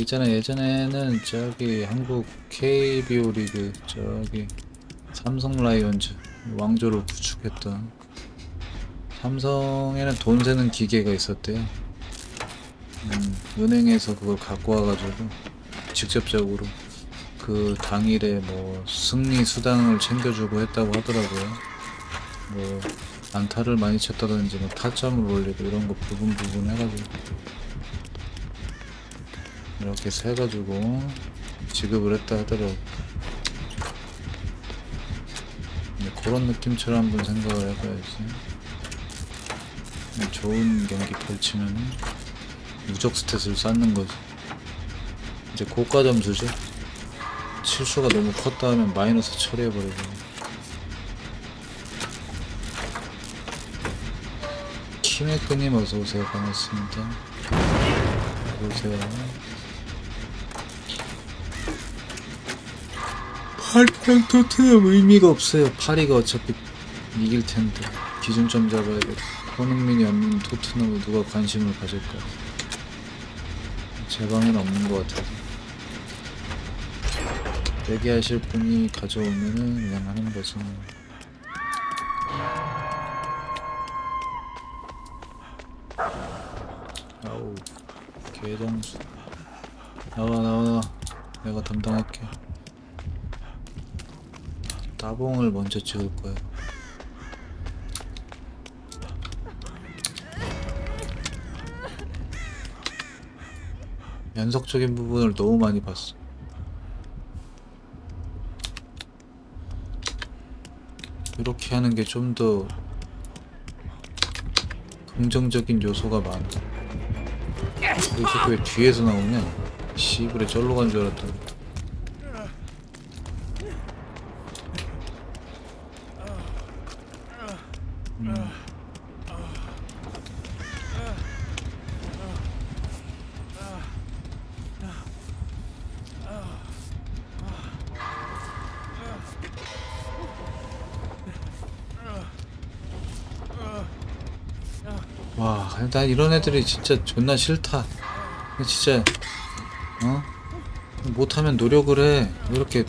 있잖아 예전에는 저기 한국 KBO 리그 저기 삼성 라이온즈 왕조를 구축했던 삼성에는 돈 세는 기계가 있었대요. 음, 은행에서 그걸 갖고 와가지고 직접적으로 그 당일에 뭐 승리 수당을 챙겨주고 했다고 하더라고요. 뭐 안타를 많이 쳤다든지 뭐 타점을 올리고 이런 거 부분 부분 해가지고 이렇게 세가지고 지급을 했다 하더라고. 네, 그런 느낌처럼 한번 생각을 해봐야지. 네, 좋은 경기 펼치면 무적 스탯을 쌓는 거지. 이제 고가 점수죠. 실수가 너무 컸다 하면 마이너스 처리해버리고. 키메크님 어서오세요. 반갑습니다. 어서오세요. 파리랑 토트넘 의미가 없어요. 파리가 어차피 이길 텐데 기준점 잡아야 돼. 손흥민이 없는 토트넘에 누가 관심을 가질까? 제 방엔 없는 것 같아서. 얘기하실 분이 가져오면은 그냥 하는 거지. 아우 개장수 나와 나와 나와 내가 담당할게 따봉을 먼저 찍을 거야 연속적인 부분을 너무 많이 봤어 이렇게 하는 게 좀 더 긍정적인 요소가 많아 이 새끼 왜 뒤에서 나오냐? 씨부레 절로 간 줄 알았다. 음. 와, 난 이런 애들이 진짜 존나 싫다. 진짜 어 못하면 노력을 해. 왜 이렇게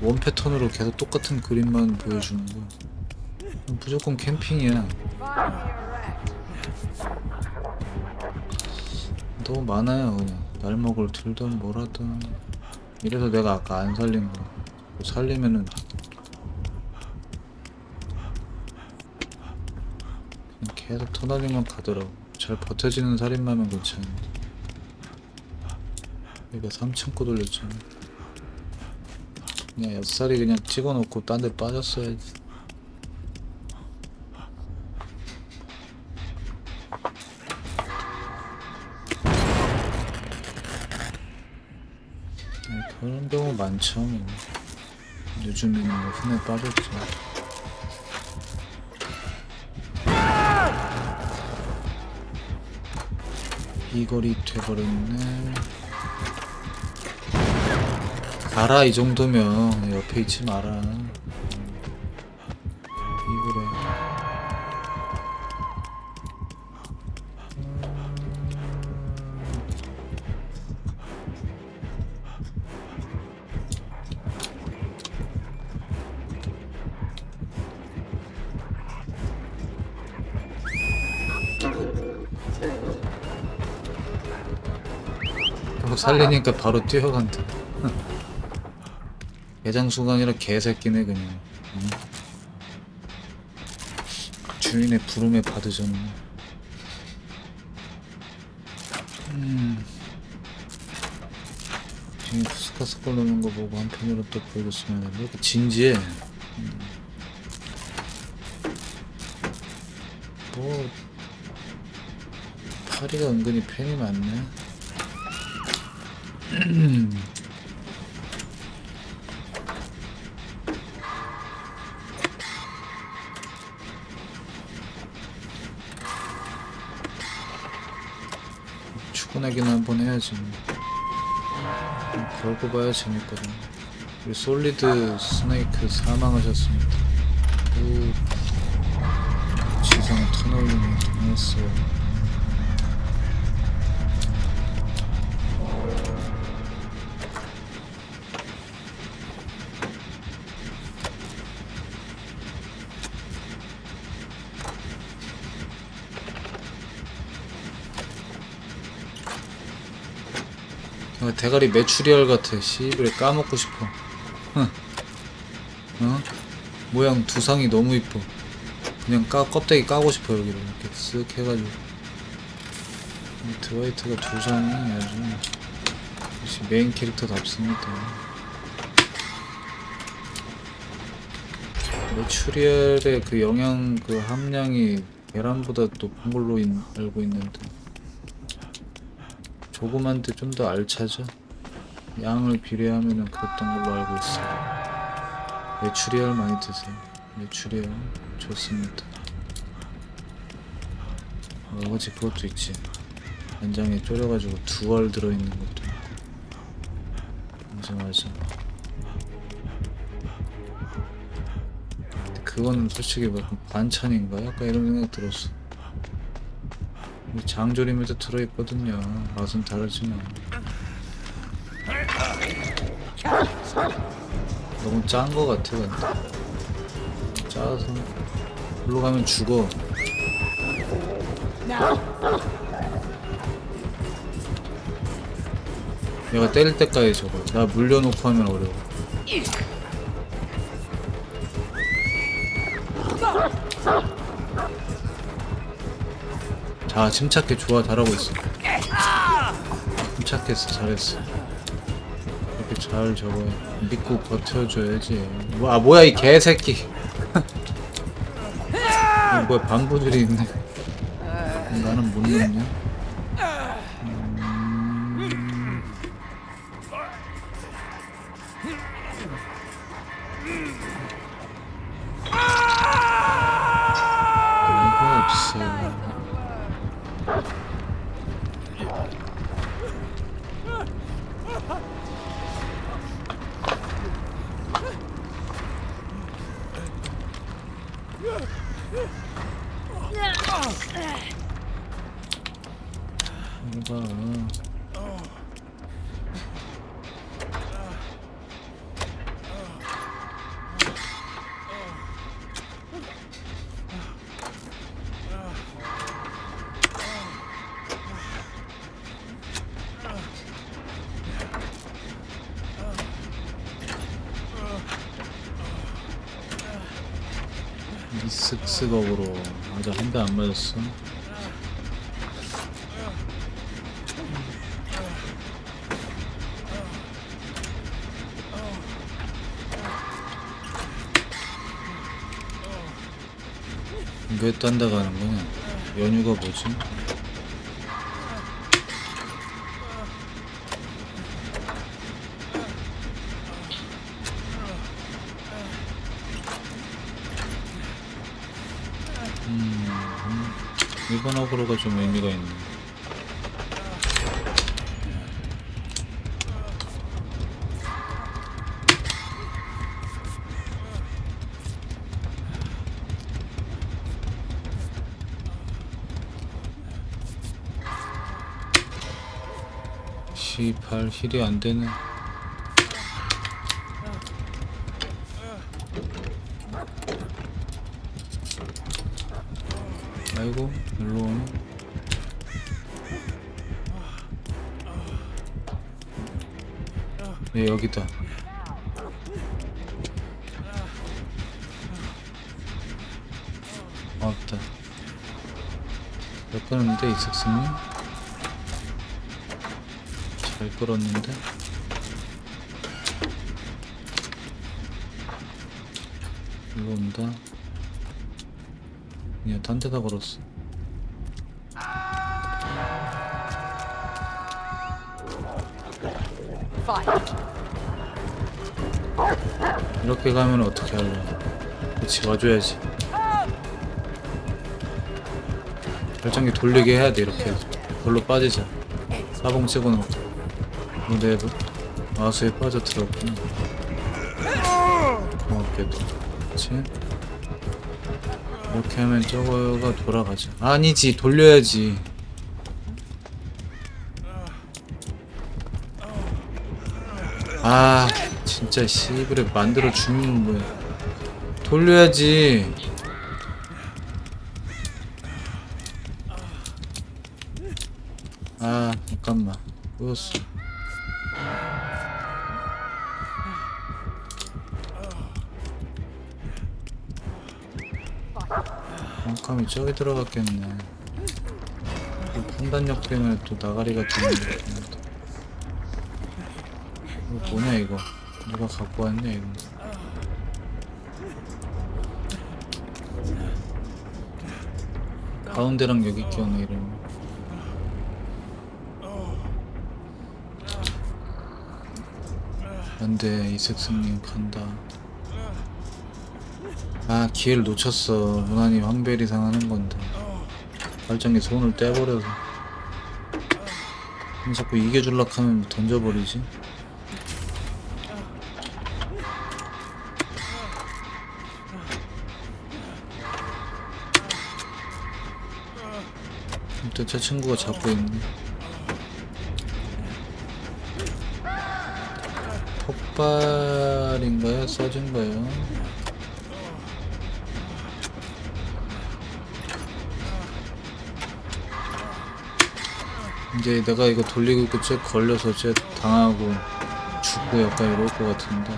원 패턴으로 계속 똑같은 그림만 보여주는 거야. 무조건 캠핑이야. 너무 많아요 그냥 날 먹을 들든 뭐라든 이래서 내가 아까 안 살린 거야 뭐 살리면은 그냥 계속 터널링만 가더라고. 잘 버텨지는 살인마면 괜찮은데. 얘가 3층 거 돌렸잖아. 그냥 엿살이 그냥 찍어놓고 딴 데 빠졌어야지. 네, 그런 경우 많죠 뭐. 요즘에는 뭐 흔해 빠졌죠 이거리 돼버렸네. 알아 이 정도면. 옆에 있지 마라 살리니까 바로 뛰어간다 개장수가 아니라 개새끼네 그냥 응? 주인의 부름에 받으셨네 음. 지금 푸스카스 걸 넣는 거 보고 한편으로 또 보여줬으면 왜 이렇게 진지해 음. 뭐 파리가 은근히 팬이 많네 축구내기는 한번 해야지. 걸고 봐야 재밌거든. 우리 솔리드 스네이크 사망하셨습니다. 오, 지성 터널링이 통했어요. 대가리 메추리알 같아. 씨발 까먹고 싶어. 흥. 어? 모양 두상이 너무 이뻐. 그냥 까 껍데기 까고 싶어 여기를 이렇게 쓱 해가지고. 이 드와이트가 두상이 아주 역시 메인 캐릭터답습니다. 메추리알의 그 영양 그 함량이 계란보다 높은 걸로 인- 알고 있는데 조그만데 좀 더 알차죠? 양을 비례하면은 그랬던 걸로 알고 있어요. 메추리알 많이 드세요. 메추리알 좋습니다. 어, 어제 그것도 있지. 간장에 졸여가지고 두 알 들어있는 것도. 맞아 맞아. 그거는 솔직히 뭐 반찬인가? 약간 이런 생각 들었어. 장조림에도 들어있거든요. 맛은 다르지만. 너무 짠 거 같아, 근데. 짜서. 글로 가면 죽어. 얘가 때릴 때까지 저거. 나 물려놓고 하면 어려워. 자, 침착해. 좋아. 잘하고 있어. 침착했어. 잘했어. 이렇게 잘 저거 믿고 버텨줘야지. 뭐, 아, 뭐야, 이 개새끼. 어, 뭐야, 반부들이 있네. 나는 못 넣냐? 음... 이거 없어. 뭔가 이 쓱쓱업으로 아직 한대 안 맞았어. 왜 딴 데 가는 거냐? 연유가 뭐지? 일본 어그로가 좀 의미가 있네. 시팔 힐이 안 되네. 아이고 네 여기다. 없다. 몇 끄는데 이삭스님? 잘 끌었는데? 일로 온다. 그냥 딴 데다 걸었어. Fight. 이렇게 가면 어떻게 할래? 그치 와줘야지. 발전기 돌리게 해야 돼 이렇게. 돌로 빠지자. 사봉 치고 놓고. 근데 마수에 빠져들었구나. 고맙게도. 그치? 이렇게 하면 저거가 돌아가죠. 아니지 돌려야지. 아 진짜 씨부레 만들어 주면 뭐야. 돌려야지. 아 잠깐만. 보였어. 깜깜이 저기 들어갔겠네. 판단력 때문에 또 나가리가 죽는 거 뭐냐 이거? 누가 갖고 왔냐 이거? 가운데랑 여기 끼었네 이름. 안돼 이색승님 간다. 아 기회를 놓쳤어. 무난히 황벨이 상하는 건데. 발전기 손을 떼버려서. 자꾸 이겨줄라 하면 던져버리지. 일단 제 친구가 잡고 있네. 폭발인가요? 써진가요? 이제 내가 이거 돌리고 있고 쟤 걸려서 쟤 당하고 죽고 약간 이럴 것 같은데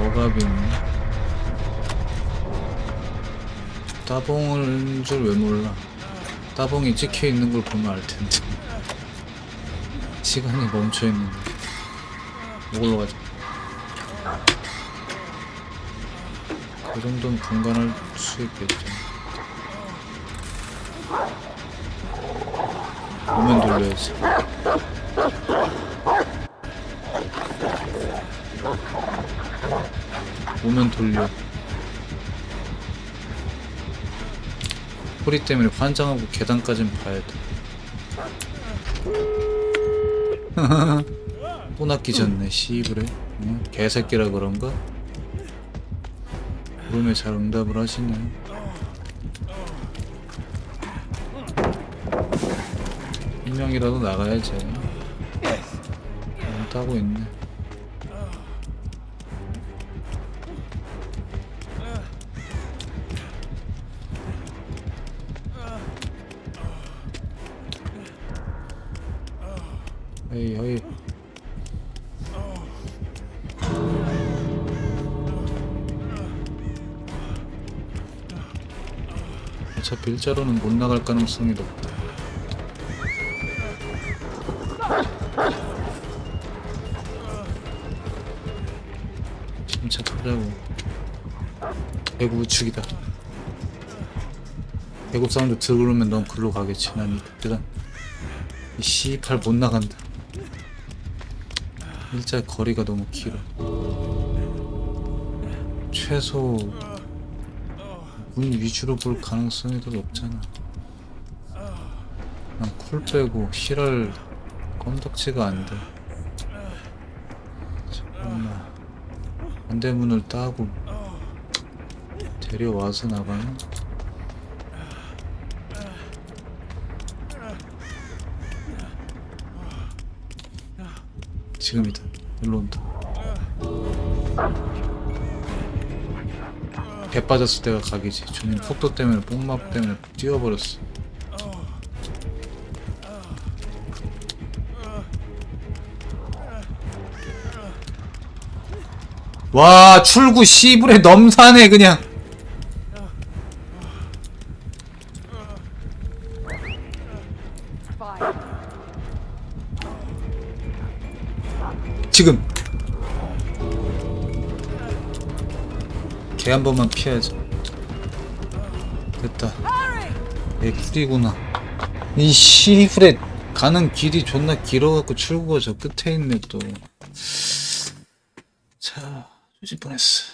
억압이 있네 따봉을 줄 왜 몰라. 따봉이 찍혀 있는 걸 보면 알 텐데. 시간이 멈춰 있는데 이걸로 가자. 그 정도는 분간할 수 있겠죠. 오면 돌려야지. 오면 돌려. 소리 때문에 환장하고 계단까진 봐야 돼. 또 낚이셨네, 씨부래. 응? 개새끼라 그런가? 물음에 잘 응답을 하시네. 한 명이라도 나가야지. 안 따고 있네. 헤이 어차피 일자로는 못 나갈 가능성이 높다. 타자고. 배구 우측이다. 배구 사운드 들으면 넌 글로 가겠지. 난 이때는 이 씨팔 못 나간다. 일자 거리가 너무 길어. 최소 문 위주로 볼 가능성이 더 높잖아. 난쿨 빼고 실할 건덕지가 안 돼. 잠깐만. 반대문을 따고 데려와서 나가나? 지금이다. 일로 온다. 배 빠졌을 때가 각이지. 주님 속도 때문에 뽕맛 때문에 뛰어버렸어. 와 출구 시불에 넘사네 그냥. 지금. 걔 한 번만 피해야지. 됐다. 얘 쿨이구나. 이 시불에 가는 길이 존나 길어갖고 출구가 저 끝에 있네 또. 자, 조질 뻔했어.